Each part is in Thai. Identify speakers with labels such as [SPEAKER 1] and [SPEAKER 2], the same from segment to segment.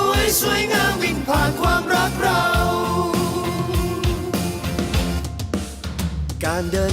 [SPEAKER 1] ยสวย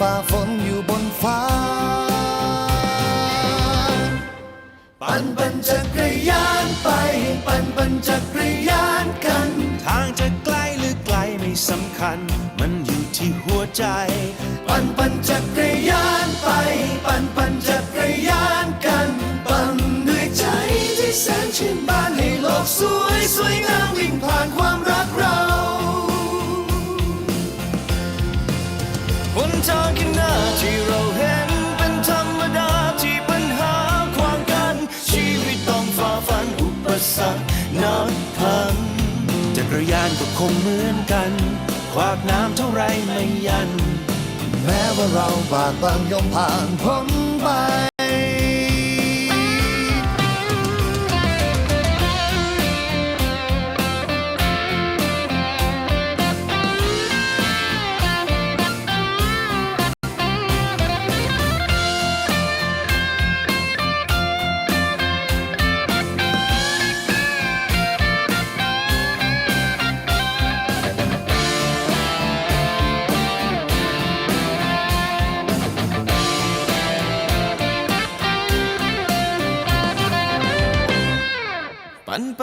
[SPEAKER 2] ฝ่าฝนอยู่บนฟ้า
[SPEAKER 1] ปั่นปั่นจักรยานไป ปั่นปั่นจักรยานกัน ทางจะไกลหรือไกลไม่สำคัญ มันอยู่ที่หัวใจ ปั่นปั่นจักรยานไป ปั่นปั่นจักรยานกัน ปั่นด้วยใจที่แสนชื่นบานให้โลกสวยสวยงาม นทางข้างหน้าที่เราเห็นเป็นธรรมดาที่ปัญหาความกัน ชีวิตต้องฝ่าฟันอุปสรรคนับพันจักรยานก็คงเหมือนกัน ขวากน้ำเท่าไรไม่ยัน
[SPEAKER 2] แม้ว่าเราบาดบั่นย่อมผ่านพ้นไป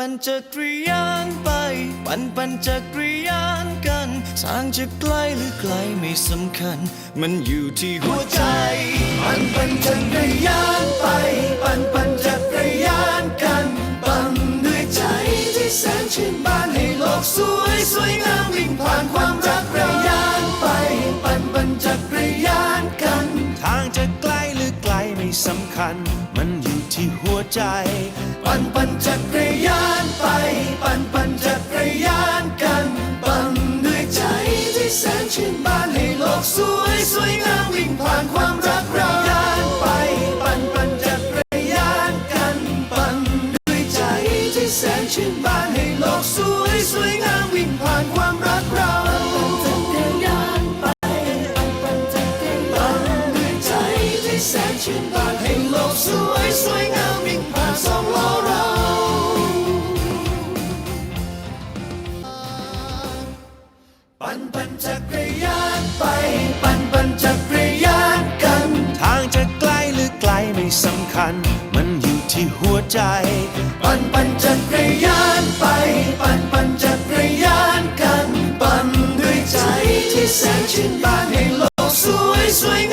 [SPEAKER 1] ปั่นปั่นจักรยานไป ปั่นปั่นจักรยานกัน ทางจะไกลหรือไกลไม่สำคัญ มันอยู่ที่หัวใจ ปั่นปั่นจักรยานไป ปั่นปั่นจักรยานกันปั่นด้วยใจที่แสนชื่นบานให้โลกสวยสวยงามวิ่งผ่านความรักรยานไป ปั่นปั่นจักรยานกัน ทางจะไกลหรือไกลไม่สำคัญ มันอยู่ ที่หัวใจ ปั่นปั่นจักรยานไป ปั่นปั่นจักรยานกัน ปั่นด้วยใจที่แสนชื่นบานให้โลกสวยสวยงามวิ่งผ่านความรักเรายานไป ปั่นปั่นจักรยานกัน ปั่นด้วยใจที่แสนชื่นบานให้โลกสวย ชื่นบานให้โลกสวยสวยงามวิ่งผ่านสองล้อเราปั่นปั่นจักรยานไปปั่นปั่นจักรยานกัน ทางจะไกลหรือไกลไม่สำคัญ มันอยู่ที่หัวใจ ปั่นปั่นจักรยานไป ปั่นปั่นจักรยานกัน ปั่นด้วยใจที่แสนชื่นบานให้โลกสวยสวยงาม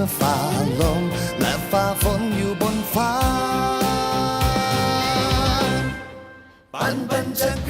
[SPEAKER 2] อฝ่าลม และฝ่าฝนอยู่บนฟ้า
[SPEAKER 1] ปันปันจักร